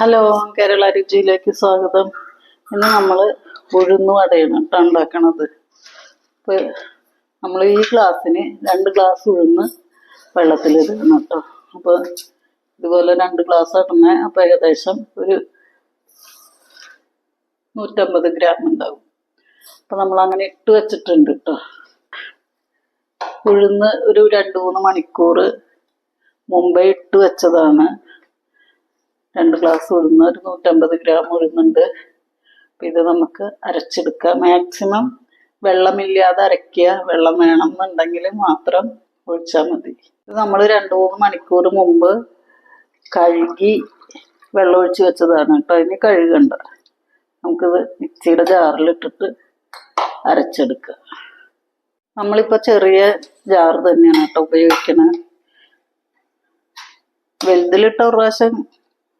Hello Kerala രുചിയിലേക്ക് സ്വാഗതം. ഇന്ന് നമ്മൾ ഉഴുന്നു വടയാണ് കേട്ടോ ഉണ്ടാക്കണത്. അപ്പോൾ നമ്മൾ ഈ ഗ്ലാസ്സിന് രണ്ട് ഗ്ലാസ് ഉഴുന്ന് വെള്ളത്തിലിടണം കേട്ടോ. അപ്പോൾ ഇതുപോലെ രണ്ട് ഗ്ലാസ് ഇടണേ അപ്പോൾ ഏകദേശം ഒരു നൂറ്റമ്പത് ഗ്രാം ഉണ്ടാവും. അപ്പോൾ നമ്മൾ അങ്ങനെ ഇട്ട് വെച്ചിട്ടുണ്ട് കേട്ടോ. ഉഴുന്ന് ഒരു രണ്ട് മൂന്ന് മണിക്കൂർ മുമ്പേ ഇട്ട് വെച്ചതാണ്. രണ്ട് ഗ്ലാസ് ഉഴുന്ന് ഒരു നൂറ്റമ്പത് ഗ്രാം ഉഴുന്നുണ്ട്. ഇത് നമുക്ക് അരച്ചെടുക്കുക മാക്സിമം വെള്ളമില്ലാതെ അരയ്ക്കുക. വെള്ളം വേണം എന്നുണ്ടെങ്കിൽ മാത്രം ഒഴിച്ചാൽ മതി. ഇത് നമ്മൾ രണ്ട് മൂന്ന് മണിക്കൂർ മുമ്പ് കഴുകി വെള്ളം ഒഴിച്ച് വെച്ചതാണ് കേട്ടോ. ഇനി കഴുകണ്ട. നമുക്കിത് മിക്സിയുടെ ജാറിലിട്ടിട്ട് അരച്ചെടുക്കുക നമ്മളിപ്പോൾ ചെറിയ ജാർ തന്നെയാണ് കേട്ടോ ഉപയോഗിക്കണത് വലുതിലിട്ട ഒരു പ്രാവശ്യം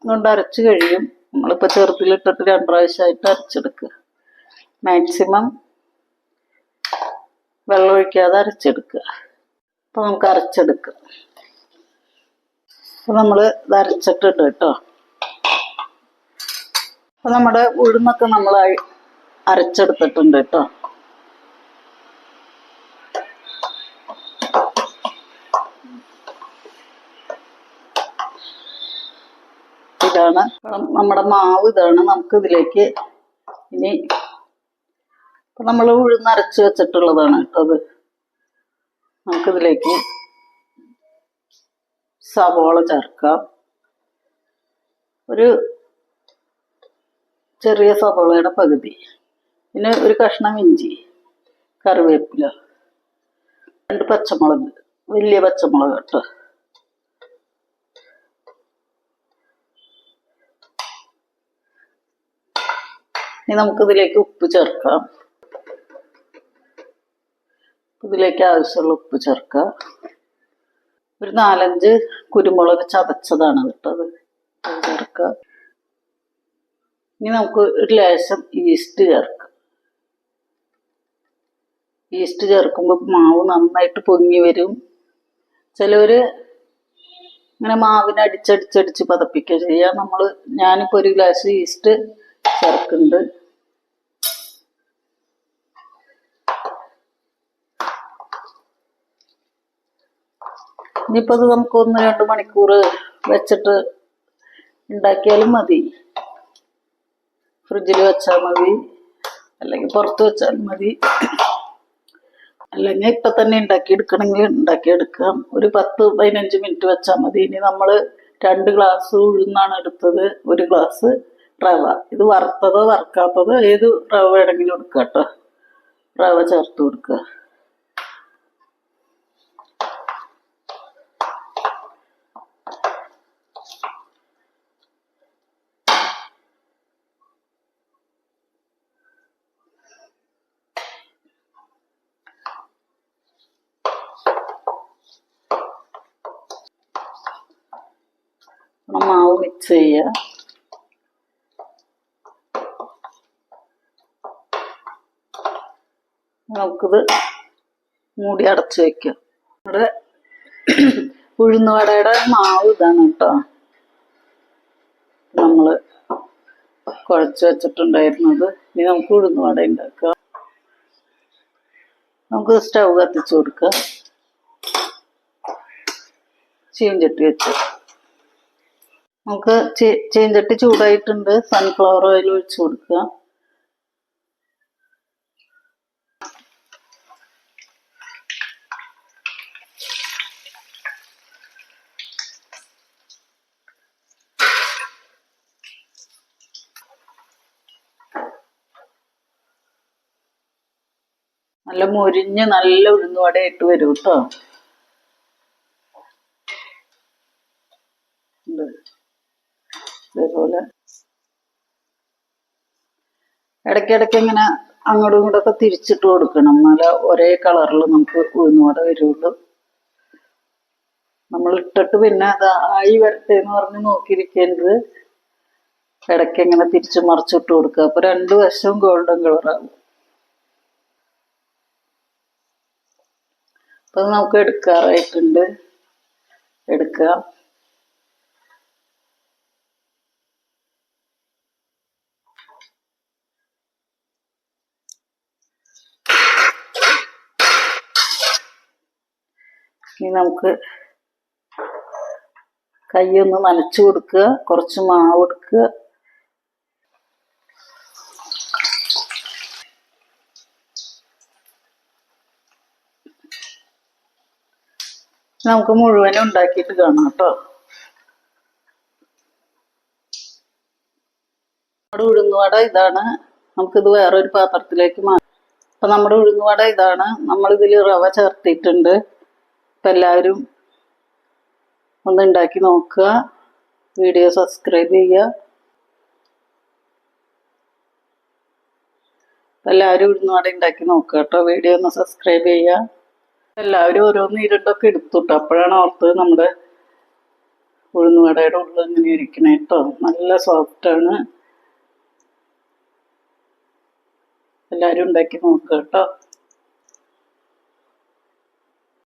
കൊണ്ട് അരച്ച് കഴിയും. നമ്മളിപ്പോൾ ചെറുതിലിട്ടിട്ട് രണ്ട് പ്രാവശ്യമായിട്ട് അരച്ചെടുക്കുക. മാക്സിമം വെള്ളം ഒഴിക്കാതെ അരച്ചെടുക്കുക. അപ്പോൾ നമുക്ക് അരച്ചെടുക്കുക അപ്പോൾ നമ്മൾ ഇത് അരച്ചിട്ടുണ്ട് കേട്ടോ. അപ്പോൾ നമ്മുടെ ഉഴുന്നൊക്കെ നമ്മൾ അരച്ചെടുത്തിട്ടുണ്ട് കേട്ടോ. ഇതാണ്. നമ്മുടെ മാവ് ഇതാണ് നമുക്ക് ഇതിലേക്ക് ഇനി നമ്മൾ ഉഴുന്നരച്ച് വെച്ചിട്ടുള്ളതാണ് കേട്ടത് നമുക്ക് നമുക്കിതിലേക്ക് സവോള ചേർക്കാം. ഒരു ചെറിയ സവോളയുടെ പകുതി. പിന്നെ ഒരു കഷ്ണം ഇഞ്ചി കറിവേപ്പില രണ്ട് പച്ചമുളക് വലിയ പച്ചമുളക് കേട്ടോ. ഇനി നമുക്ക് ഇതിലേക്ക് ഉപ്പ് ചേർക്കാം. ഇതിലേക്ക് ആവശ്യമുള്ള ഉപ്പ് ചേർക്കുക ഒരു നാലഞ്ച് കുരുമുളക് ചതച്ചതാണ് കേട്ടത് അത്. ചേർക്കാം. ഇനി നമുക്ക് ഒരു ലേശം ഈസ്റ്റ് ചേർക്കാം. ഈസ്റ്റ് ചേർക്കുമ്പോൾ മാവ് നന്നായിട്ട് പൊങ്ങി വരും. ചിലവർ ഇങ്ങനെ മാവിനെ അടിച്ചടിച്ചടിച്ച് പതപ്പിക്കുക ചെയ്യുക നമ്മൾ ഞാനിപ്പോൾ ഒരു ഗ്ലാസ് ഈസ്റ്റ് ചേർക്കുന്നുണ്ട്. ഇനിയിപ്പോൾ അത് നമുക്ക് ഒന്ന് രണ്ട് മണിക്കൂർ വെച്ചിട്ട് ഉണ്ടാക്കിയാലും മതി. ഫ്രിഡ്ജിൽ വെച്ചാൽ മതി. അല്ലെങ്കിൽ പുറത്ത് വെച്ചാൽ മതി. അല്ലെങ്കിൽ ഇപ്പം തന്നെ ഉണ്ടാക്കി എടുക്കണമെങ്കിൽ ഉണ്ടാക്കിയെടുക്കാം. ഒരു പത്ത് പതിനഞ്ച് മിനിറ്റ് വെച്ചാൽ മതി. ഇനി നമ്മൾ രണ്ട് ഗ്ലാസ് ഉഴുന്നാണ് എടുത്തത്. ഒരു ഗ്ലാസ് റവ. ഇത് വറുത്തതോ വറുക്കാത്തതോ ഏത് റവ വേണമെങ്കിലും എടുക്കാം കേട്ടോ. റവ ചേർത്ത് കൊടുക്കുക. നമ്മൾ മാവ് മിക്സ് ചെയ്യുക നമുക്കിത് മൂടി അടച്ചു വെക്കാം. നമ്മുടെ ഉഴുന്നുവടയുടെ മാവ് ഇതാണ് കേട്ടോ. നമ്മൾ കുഴച്ച് വെച്ചിട്ടുണ്ടായിരുന്നത്. ഇനി നമുക്ക് ഉഴുന്നുവട ഉണ്ടാക്കാം. നമുക്ക് സ്റ്റൗ കത്തിച്ചു കൊടുക്കാം. ചീഞ്ചട്ടി വെച്ച്. നമുക്ക് ചീഞ്ചട്ടി ചൂടായിട്ടുണ്ട്. സൺഫ്ലവർ ഓയിൽ ഒഴിച്ചു കൊടുക്കുക. നല്ല മുരിഞ്ഞ് നല്ല ഉഴുന്നുവടയായിട്ട് വരും കേട്ടോ. ഇതേപോലെ ഇടയ്ക്കിടയ്ക്ക് ഇങ്ങനെ അങ്ങോട്ടും ഇങ്ങോട്ടൊക്കെ തിരിച്ചിട്ട് കൊടുക്കണം. എന്നാലേ ഒരേ കളറിൽ നമുക്ക് ഉഴുന്നുവട വരുള്ളൂ. നമ്മൾ ഇട്ടിട്ട് പിന്നെ അത് ആയി വരട്ടെ എന്ന് പറഞ്ഞ് നോക്കിയിരിക്കേണ്ടത് ഇടയ്ക്ക് ഇങ്ങനെ തിരിച്ചു മറിച്ചിട്ട് കൊടുക്കുക. അപ്പൊ രണ്ടു വശവും ഗോൾഡൻ കളറാകും അപ്പൊ നമുക്ക് എടുക്കാറായിട്ടുണ്ട്. എടുക്കുക ഇനി നമുക്ക് കൈ ഒന്ന് നനച്ചു കൊടുക്കുക. കുറച്ച് മാവ് എടുക്കുക. നമുക്ക് മുഴുവനും ഉണ്ടാക്കിയിട്ട് കാണാം കേട്ടോ. നമ്മുടെ ഉഴുന്നുവട ഇതാണ്. നമുക്കിത് വേറൊരു പാത്രത്തിലേക്ക് മാറ്റാം. അപ്പൊ നമ്മുടെ ഉഴുന്നുവട ഇതാണ്. നമ്മളിതിൽ റവ ചേർത്തിട്ടുണ്ട്. അപ്പൊ എല്ലാവരും ഒന്ന് ഉണ്ടാക്കി നോക്കുക. വീഡിയോ സബ്സ്ക്രൈബ് ചെയ്യുക. എല്ലാവരും എല്ലാവരും അവിടെ ഉണ്ടാക്കി നോക്കുക കേട്ടോ. വീഡിയോ ഒന്ന് സബ്സ്ക്രൈബ് ചെയ്യുക. എല്ലാവരും ഓരോന്ന് ഇരുട്ടൊക്കെ എടുത്തുട്ടോ. അപ്പോഴാണ് ഓർത്ത് നമ്മുടെ ഉഴുന്നുവടയുടെ ഉള്ളിൽ ഇങ്ങനെ ഇരിക്കണേ കേട്ടോ. നല്ല സോഫ്റ്റാണ് എല്ലാവരും ഉണ്ടാക്കി നോക്കുക കേട്ടോ.